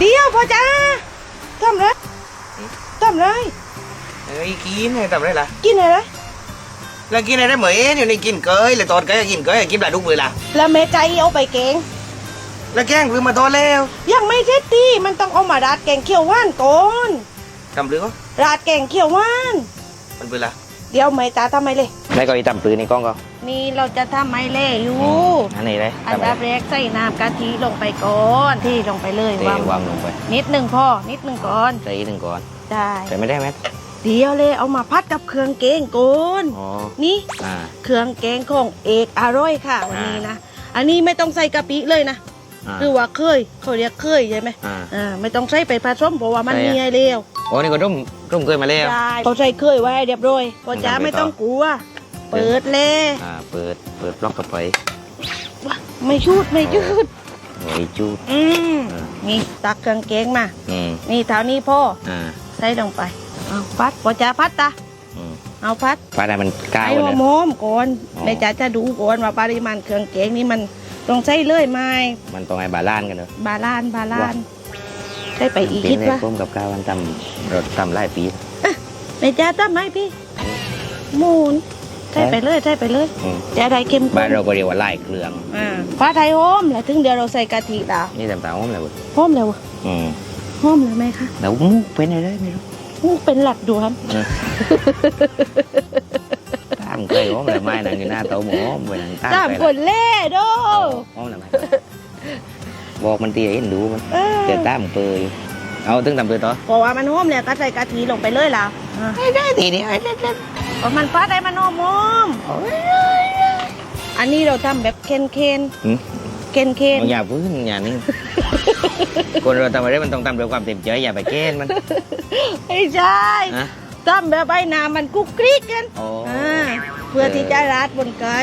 เดี๋ยวพ่อจ้าทำไรทำไรเอ้ยกินไงทำไรล่ะกินอะไรแล้วกินอะไรเหมือนอยู่นี่กินเกยเลยตอนเกยกินเกยกินปลาดุกเลยล่ะแล้วแม่ใจเอาไปแกงแล้วแกงคือมาทอดแล้ว ยังไม่เสร็จดีมันต้องเอามาราดแกงเขียวหวานก่อนทำหรือก็ราดแกงเขียวหวานมันเป็นละเดี๋ยวไม่ตาทำไมเลย ไม่ก็อีทำปลือในกล้องก็นี่เราจะทำไมเล่อยู่อันนี้เลยอันดับแรกใส่น้ำกะทิลงไปก่อนที่ลงไปเลยเทวางลงไป นิดหนึ่งพอนิดหนึ่งก่อนใส่อีกหนึ่งก่อนได้ใส่ไม่ได้ไหมเดี๋ยวเลยเอามาพัดกับเครื่องแกงก่อนอ๋อนี่อ่าเครื่องแกงของเอกอร่อยค่ะวันนี้นะอันนี้ไม่ต้องใส่กะปิเลยนะอ่าคือว่าเคยเขาเรียกเคยใช่ไหมอ่าอ่าไม่ต้องใส่ไปผสมเพราะว่ามันใช่มีอะไอเลี้ยวโอ้นี่ก็ร่มร่มเคยมาแล้วใช่เขาใส่เคยไว้เรียบร้อยพอจ้าไม่ไม่ต้ต้อองงกลัว เปิดเลยอ่าเปิดเปิดบล็อกกับไปไม่ชุดไม่ชุดโอ้ยจูดอืมอ่านี่ตักเครื่องแกงมาอืมนี่เท่านี้พ่ออ่าใส่ลงไปเอาพัดพอจ้าพัดตาอืมเอาพัดปลาได้มันกล้าวไอ้เลหัวยหมอมก่อนอ๋อแม่จ๋าจะดูก่อนว่าปริมาณเครื่องแกงนี่มันต้องใช้เลยไหมมันต้องให้บาลานซ์กันเนอะบาลานซ์บาลานซ์ใช้ไปอีกเป็คินดเลยว่าร่มกับกล้าวมันทำเราทำหลายปีแม่จ๋าทำไหมพี่หมูน ใช้ไปเลยใช้ไปเลยอืม จะได้เข้มข้บ้านนเราก็เรียกว่าไล่เครื่องอ่าฟ้าไทยหอมแล้วถึงเดี๋ยวเราใส่กะทิดาวนี่ต่างๆว่าอะไรวะหอมแล้วอะอืมหอมแล้วไหมคะแล้วมุกเป็นอะไรไม่รู้อู้เป็นหลักดูครับตามเคยว่าอะไรไม่นั่งอยู่หน้าโต๊ะหมูไปนั่งตามสามไปคนเล่โดว่าอะไรบอกมันตีเห็นดูมันเออเจอตามเปยเอาถึงตามเปยต่อเพราะว่ามันหอมแล้วก็ใส่กะทิลงไปเลยแล้วอ่าไม่ได้ทีนี้ไอ้เล่น เพราะมันฟ้าไทยมันหอมหอมอันนี้เราทำแบบเคนเคนหืมเคนเคนอย่าพึ่งอย่านี่ คนเราทำอะไรมันต้องทำด้วยความเต็มใจอย่าไปแกล้งมันไม่ใช่นะ ทำแบบใบหนามันกุ๊กกริ๊กกันโอ้อ่าเพื่อที่จะรัดบนไก่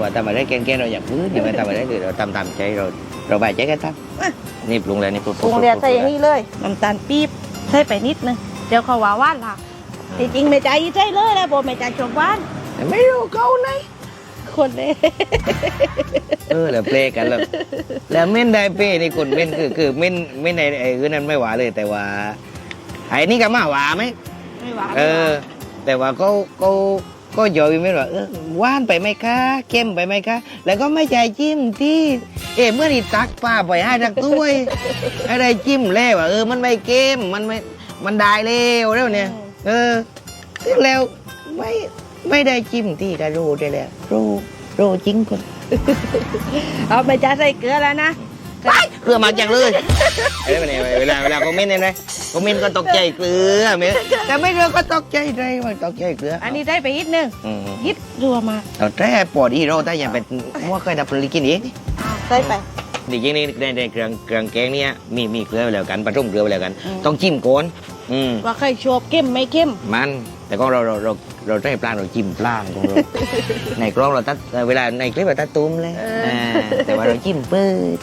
ว่าทำอะไรแกล้งๆเราอย่าพึ่งอย่าไปทำอะไรคือเราทำตามใจเรา เราบายใจกันทำนี่ปรุงเลยนี่ปรุงปรุงเรียใส่อย่างนี้เลยน้ำตาลปี๊บใส่ไปนิดนึงเดี๋ยวเขาว่าหว่านละ ที่จริงไม่ใจใช่เลยนะผมไม่ใจชอบหว่านไม่รู้เขาไหนคนเลยเออแล้วเปลกันแล้วแล้วเม่นได้เป้นี่คนเม่นคือคือเม่นเม่นในไอ้คือนั้นไม่หวาเลยแต่ว่าไอ้นี่ก็มาหวาไหมไม่หวานเออ แต่ว่าก็ก็ก็ยอยไม่ว่าเออหว่านไปไหมคะเข้มไปไหมคะแล้วก็ไม่ใจจิ้มที่ เอ๊ะเมื่อนี่ตักป้าไปให้ทักถ้วยอะไรจิ้มแล้วอะเออมันไม่เข้มมันไม่มันได้แล้วแล้วเนี่ย เออ ซึ่งแล้วไม่ไม่ได้จิ้มที่กระรูได้แล้วรูรูจริงคนเอาไปจะใส่เกลือแล้วนะเกลือมาจังเลยเอ้ยเนี่ยเวลาเวลาคอมเมนต์เนี่ยนะคอมเมนต์ก็ตกใจเกลือเมแต่ไม่เกลือก็ตกใจใจมันตกใจเกลือ อันนี้ได้ไปนิดนึงอืมยิดรัวมาเราแท้ปอดอีโรถ้าอย่างเป็นว่าเคยดับปลิกินเองใส่ไป จริงๆนี่ในในเครื่องเครื่องแกงเนี่ยมีมีเกลือไปแล้วกันผสมเกลือไปแล้วกัน อืม ต้องจิ้มก่อนอืมว่าใครชอบเข้มไม่เข้ม มันแต่ก็เราเราเราเราได้ปลาเราจิ้มปลาของเรา ในกล้องเราตัดเวลาในคลิปเราตัดตุ้มเลยาแต่ว่าเราจิ้มปื้ด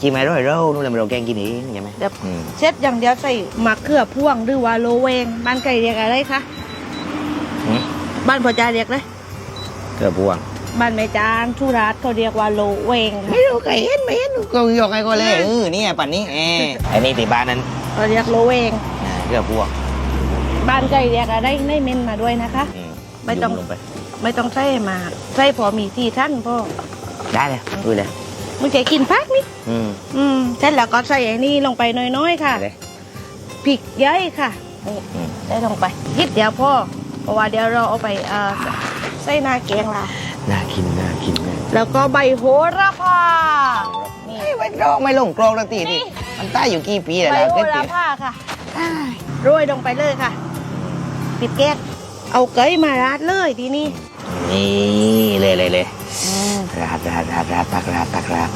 จิ้มไอ้ร้อยเรานู่นแหละเราแกงกินเองใช่ไหมเดี๋ยวอืมเช็ดอย่างเดียวใส่มะเขือพ่วงหรือว่าโลเวงบ้านไก่เรียกอะไรคะ หืมบ้านพ่อจาเรียกเลยเกลือพวง บ้านแม่จานทุราชเขาเรียกว่าโลเวงค่ะไม่รู้ใครเห็นไม่เห็นก็ยกไอ้ก็เลยเออนี่ไงปั่นนี้เออไอ้นี่ตีบ้านนั้นเขาเรียกโลเวงอ่าเกลือพวงบ้านไก่เรียกอะไรในเมนมาด้วยนะคะอืมไม่ต้องยุ่ลงไปไม่ต้องใส่มากใส่พอมีที่ท่านพ่อได้เลยดูเลยมึงจะกินพักนิดอืมอืมเสร็จแล้วก็ใส่ไอ้นี่ลงไปน้อยๆค่ะได้เลยพริกย้อยค่ะนี่อืมได้ลงไปยิดเดียวพ่อเพราะว่าเดี๋ยวเราเอาไปเอ่อใส่หน้าแกงเรา น่ากินน่ากินนะแล้วก็ใบโหระพา นี่ ไม่ไม่กรองไม่ลงกรองสักทีดิมันตายอยู่กี่ปีแล้วใบนะโหเกิดระปีพาค่ะโรยลงไปเลยค่ะ ปิดแก๊สเอาเกยมาราดเลยทีนี้นี่เลยเลยเลยอืมราดราดราดราดตักราดตักราด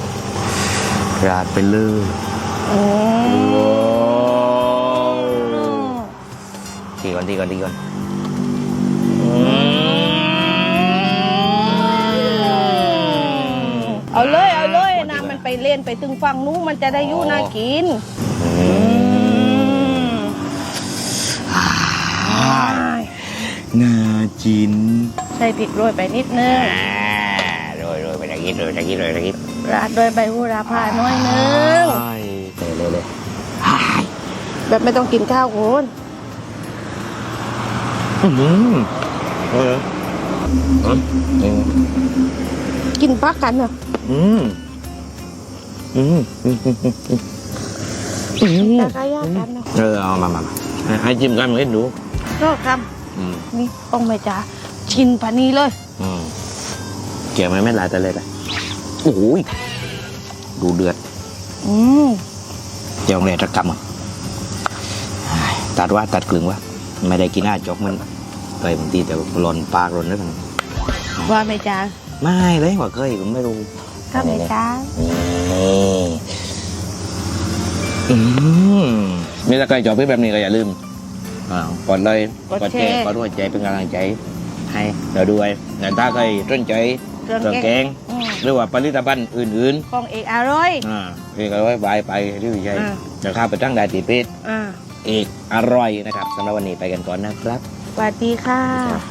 ราดไปเลยอืมทีก่อนทีก่อนทีก่อนเอา เล่นไปถึงฝั่งนู้นมันจะได้อยู่น่ากินน่าจิน ใส่พริกโรยไปนิดนึงโรยโรยไปตะกี้โรยตะกี้โรยตะกี้ราดด้วยใบโหระพาน้อยนึงเลยเลยเลยแบบไม่ต้องกินข้าวโคนอืมเออเออกินพักกันเนาะอืม อืมอืมอืมอืมอืมตากายากันเนาะเออเอามามามาให้จิ้มกันให้ดูรอดคอืมำนี่องแม่จ๋าชินปานนี้เลย อืมเกี่ยวไหมไม่หลายแต่เลยอะโอ้โหยดูเดือดอืมเจียวเลยตะกำอะตัดว่าตัดกลึงว่าไม่ได้กินหน้าจกมันไปบางทีแต่หล่นปากหล่นนึกว่าแม่จ๋าไม่เลยว่าเคยผมไม่รู้ก็แม่จ๋า นี่อืมมีตะไคร้จอบพี่แบบนี้ก็อย่าลืมอ่ากดเลยกดแชร์กดหัวใจเป็นกำลังใจ ให้เราด้วยแต่ถ้าใครสนใจเครื่องเครื่องแกแกงงอืมหรือว่าผลิตภัณฑ์อื่นของเอกอร่อย ๆอ่าพี่ก็ไว้บายไปที่วิชัยอ่า จะเข้าไปตั้งได้ตีเพจอ่าเอกอร่อยนะครับสำหรับวันนี้ไปกันก่อนนะครับ สวัสดีค่ะ